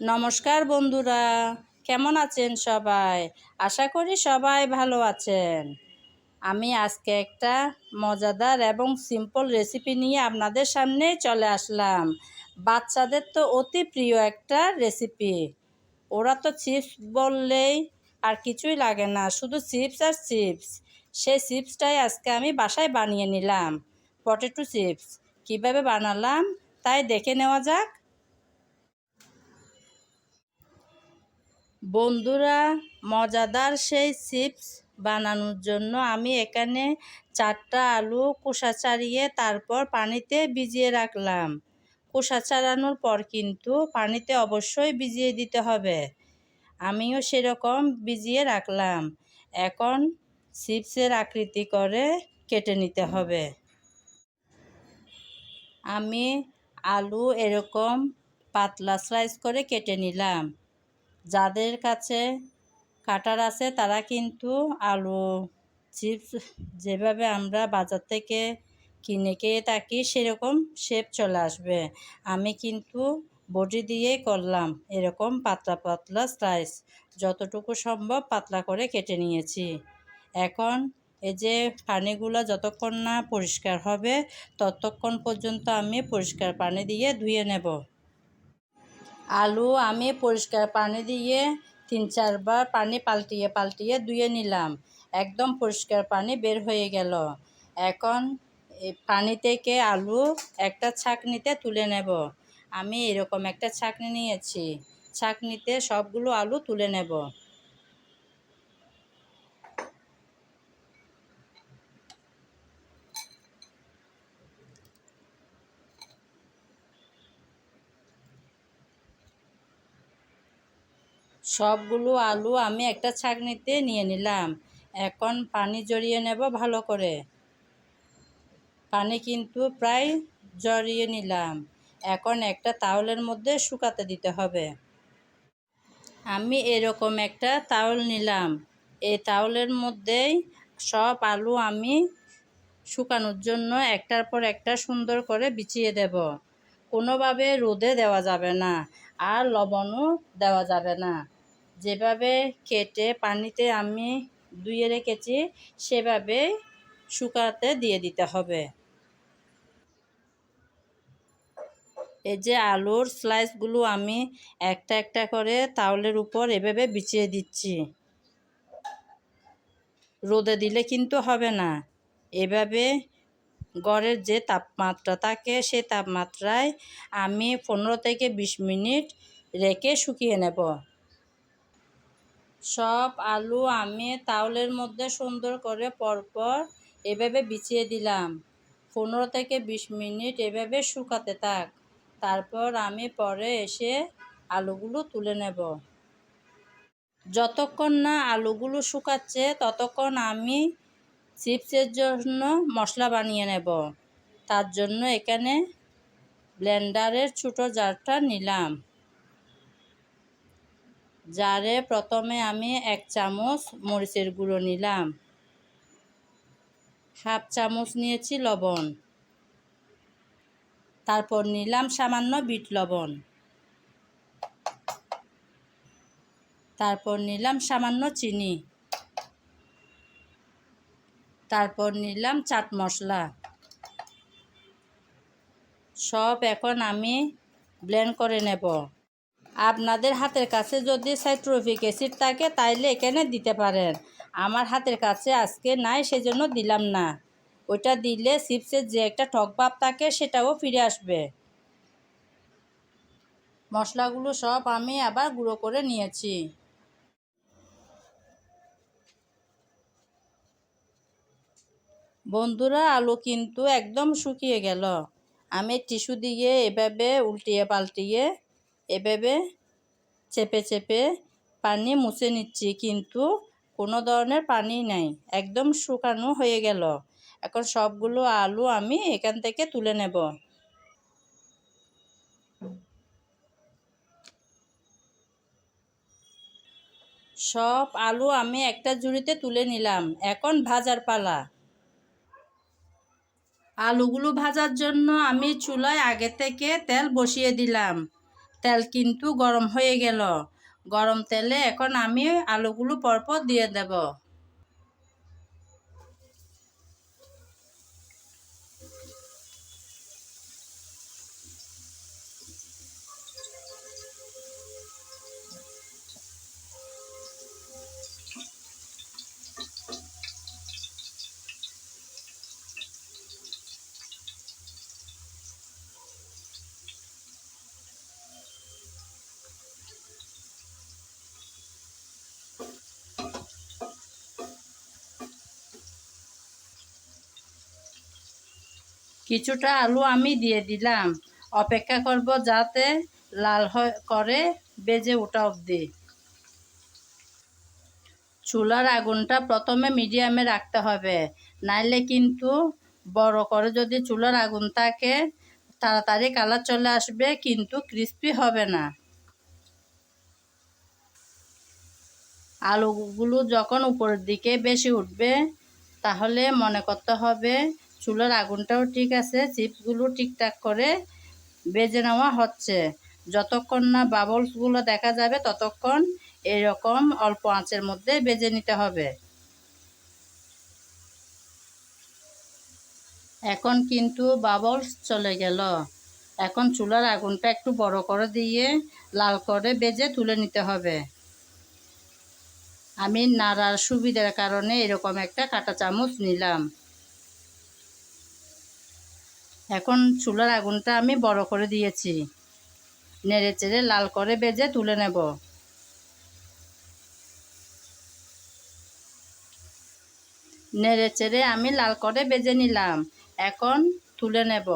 নমস্কার বন্ধুরা, কেমন আছেন সবাই? আশা করি সবাই ভালো আছেন। আমি আজকে একটা মজাদার এবং সিম্পল রেসিপি নিয়ে আপনাদের সামনে চলে আসলাম। বাচ্চাদের তো অতি প্রিয় একটা রেসিপি ওরা তো চিপস বললেই আর কিছুই লাগে না, শুধু চিপস আর চিপস সেই চিপসটাই আজকে আমি বাসায় বানিয়ে নিলাম পটেটো চিপস কীভাবে বানালাম তাই দেখে নেওয়া যাক। বন্ধুরা, মজাদার সেই চিপস বানানোর জন্য আমি এখানে চারটা আলু কোষা ছাড়িয়ে তারপর পানিতে ভিজিয়ে রাখলাম। কোষা ছাড়ানোর পর কিন্তু পানিতে অবশ্যই ভিজিয়ে দিতে হবে। আমিও সেরকম ভিজিয়ে রাখলাম। এখন চিপসের আকৃতি করে কেটে নিতে হবে। আমি আলু এরকম পাতলা স্লাইস করে কেটে নিলাম। যাদের কাছে কাটার আছে, তারা কিন্তু আলু, চিপস যেভাবে আমরা বাজার থেকে কিনে খেয়ে থাকি, সেরকম শেপ চলে আসবে। আমি কিন্তু বটি দিয়েই করলাম এরকম পাতলা পাতলা স্লাইস যতটুকু সম্ভব পাতলা করে কেটে নিয়েছি। এখন এই যে পানিগুলো যতক্ষণ না পরিষ্কার হবে, ততক্ষণ পর্যন্ত আমি পরিষ্কার পানি দিয়ে ধুয়ে নেব। আলু আমি পরিষ্কার পানি দিয়ে তিন চারবার পানি পাল্টিয়ে পাল্টিয়ে ধুয়ে নিলাম। একদম পরিষ্কার পানি বের হয়ে গেল। এখন পানি থেকে আলু একটা ছাঁকনিতে তুলে নেব। আমি এরকম একটা ছাঁকনি নিয়েছি। ছাঁকনিতে সবগুলো আলু তুলে নেব। সবগুলো আলু আমি একটা ছাঁকনিতে নিয়ে নিলাম। এখন পানি জড়িয়ে নেব ভালো করে। পানি কিন্তু প্রায় জড়িয়ে নিলাম। এখন একটা তাওলের মধ্যে শুকাতে দিতে হবে। আমি এরকম একটা তাওল নিলাম। এই তাওলের মধ্যেই সব আলু আমি শুকানোর জন্য একটার পর একটা সুন্দর করে বিছিয়ে দেব। কোনোভাবে রোদে দেওয়া যাবে না আর লবণও দেওয়া যাবে না। যেভাবে কেটে পানিতে আমি ধুয়ে রেখেছি, সেভাবে শুকাতে দিয়ে দিতে হবে। এই যে আলুর স্লাইসগুলো আমি একটা একটা করে তাওলের উপর এভাবে বিছিয়ে দিচ্ছি। রোদে দিলে কিন্তু হবে না। এভাবে গড়ের যে তাপমাত্রা থাকে, সেই তাপমাত্রায় আমি পনেরো থেকে বিশ মিনিট রেখে শুকিয়ে নেব। সব আলু আমি তাওলের মধ্যে সুন্দর করে পরপর এভাবে বিছিয়ে দিলাম। পনেরো থেকে বিশ মিনিট এভাবে শুকাতে থাক। তারপর আমি পরে এসে আলুগুলো তুলে নেব। যতক্ষণ না আলুগুলো শুকাচ্ছে, ততক্ষণ আমি চিপসের জন্য মশলা বানিয়ে নেব। তার জন্য এখানে ব্লেন্ডারের ছোটো জারটা নিলাম। জারে প্রথমে আমি এক চামচ মরিচের গুঁড়ো নিলাম। হাফ চামচ নিয়েছি লবণ। তারপর নিলাম সামান্য বিট লবণ। তারপর নিলাম সামান্য চিনি। তারপর নিলাম চাট মশলা। সব এখন আমি ব্লেন্ড করে নেব। আপনাদের হাতের কাছে যদি সাইট্রোফিক অ্যাসিড থাকে, তাইলে এখানে দিতে পারেন। আমার হাতের কাছে আজকে নাই, সেজন্য দিলাম না। ওইটা দিলে চিপসের যে একটা টক ভাব থাকে, সেটাও ফিরে আসবে। মশলাগুলো সব আমি আবার গুঁড়ো করে নিয়েছি। বন্ধুরা, আলু কিন্তু একদম শুকিয়ে গেল। আমি টিস্যু দিয়ে এভাবে উল্টিয়ে পাল্টিয়ে এভাবে চেপে চেপে পানি মুছে নিচ্ছি, কিন্তু কোনো ধরনের পানি নাই। একদম শুকানো হয়ে গেল। এখন সবগুলো আলু আমি এখান থেকে তুলে নেব। সব আলু আমি একটা ঝুড়িতে তুলে নিলাম। এখন ভাজার পালা। আলুগুলো ভাজার জন্য আমি চুলায় আগে থেকে তেল বসিয়ে দিলাম। তেল কিন্তু গরম হয়ে গেল। গরম তেলে এখন আমি আলুগুলো পরপর দিয়ে দেব। কিছুটা আলু আমি দিয়ে দিলাম। অপেক্ষা করব যাতে লাল করে বেজে ওঠা অবধি। চুলার আগুনটা প্রথমে মিডিয়ামে রাখতে হবে। নাইলে কিন্তু বড় করে যদি চুলার আগুন থাকে, তাড়াতাড়ি কালার চলে আসবে, কিন্তু ক্রিস্পি হবে না। আলুগুলো যখন উপরের দিকে বেশি উঠবে, তাহলে মনে করতে হবে চুলার আগুনটাও ঠিক আছে চিপসগুলো ঠিকঠাক করে বেজে নেওয়া হচ্ছে। যতক্ষণ না বাবলসগুলো দেখা যাবে, ততক্ষণ এরকম অল্প আঁচের মধ্যে বেজে নিতে হবে। এখন কিন্তু বাবলস চলে গেল। এখন চুলার আগুনটা একটু বড় করে দিয়ে লাল করে বেজে তুলে নিতে হবে। আমি নাড়ার সুবিধার কারণে এরকম একটা কাঁটা চামচ নিলাম। এখন চুলার আগুনটা আমি বড় করে দিয়েছি। নেড়ে চেড়ে লাল করে বেজে তুলে নেব। নেড়ে চেড়ে আমি লাল করে বেজে নিলাম। এখন তুলে নেব।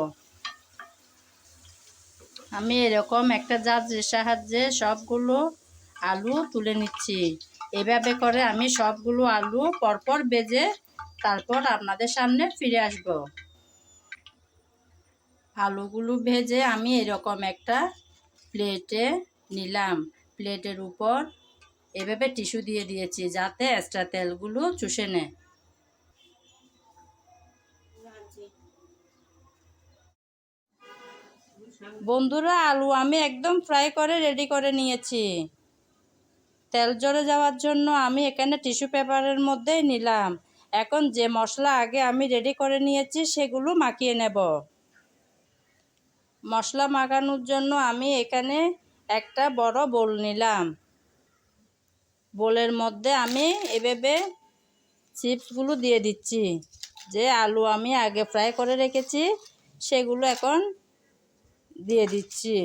আমি এরকম একটা জাজের সাহায্যে সবগুলো আলু তুলে নিচ্ছি। এভাবে করে আমি সবগুলো আলু পরপর বেজে তারপর আপনাদের সামনে ফিরে আসব। আলুগুলো ভেজে আমি এরকম একটা প্লেটে নিলাম। প্লেটের উপর এভাবে টিস্যু দিয়ে দিয়েছি যাতে এক্সট্রা তেলগুলো চুষে নেয়। বন্ধুরা, আলু আমি একদম ফ্রাই করে রেডি করে নিয়েছি। তেল জড়ে যাওয়ার জন্য আমি এখানে টিস্যু পেপারের মধ্যেই নিলাম। এখন যে মশলা আগে আমি রেডি করে নিয়েছি সেগুলো মাখিয়ে নেব। মশলা মাখানোর জন্য আমি এখানে একটা বড় বোল নিলাম। বোলের মধ্যে আমি এভাবে চিপসগুলো দিয়ে দিচ্ছি। যে আলু আমি আগে ফ্রাই করে রেখেছি, সেগুলো এখন দিয়ে দিচ্ছি।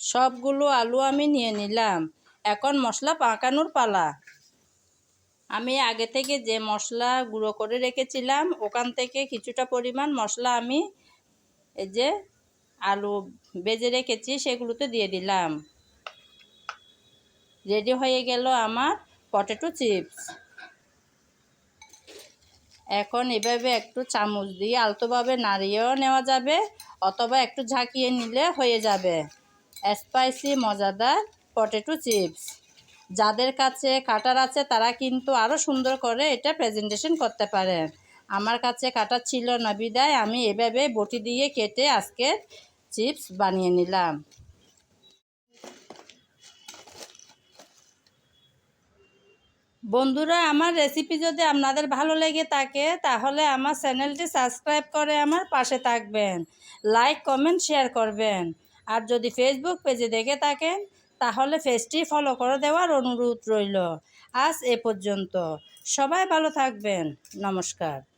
সবগুলো আলু আমি নিয়ে নিলাম। এখন মশলা পাকানোর পালা। আমি আগে থেকে যে মশলা গুঁড়ো করে রেখেছিলাম, ওখান থেকে কিছুটা পরিমাণ মশলা আমি এই যে আলু বেজে রেখেছি, সেগুলোতে দিয়ে দিলাম। রেডি হয়ে গেল আমার পটেটো চিপস। এখন এভাবে একটু চামচ দিয়ে আলতোভাবে নাড়িয়েও নেওয়া যাবে, অথবা একটু ঝাঁকিয়ে নিলে হয়ে যাবে। স্পাইসি, মজাদার পটেটো চিপস। যাদের কাছে কাটার আছে, তারা কিন্তু আরও সুন্দর করে এটা প্রেজেন্টেশন করতে পারেন আমার কাছে কাটার ছিল না বিদায়। আমি এভাবে বটি দিয়ে কেটে আজকে চিপস বানিয়ে নিলাম। বন্ধুরা, আমার রেসিপি যদি আপনাদের ভালো লেগে থাকে, তাহলে আমার চ্যানেলটি সাবস্ক্রাইব করে আমার পাশে থাকবেন। লাইক কমেন্ট শেয়ার করবেন। আর যদি ফেসবুক পেজে দেখে থাকেন, তাহলে পেজটি ফলো করে দেওয়ার অনুরোধ রইল। আজ এ পর্যন্ত। সবাই ভালো থাকবেন। নমস্কার।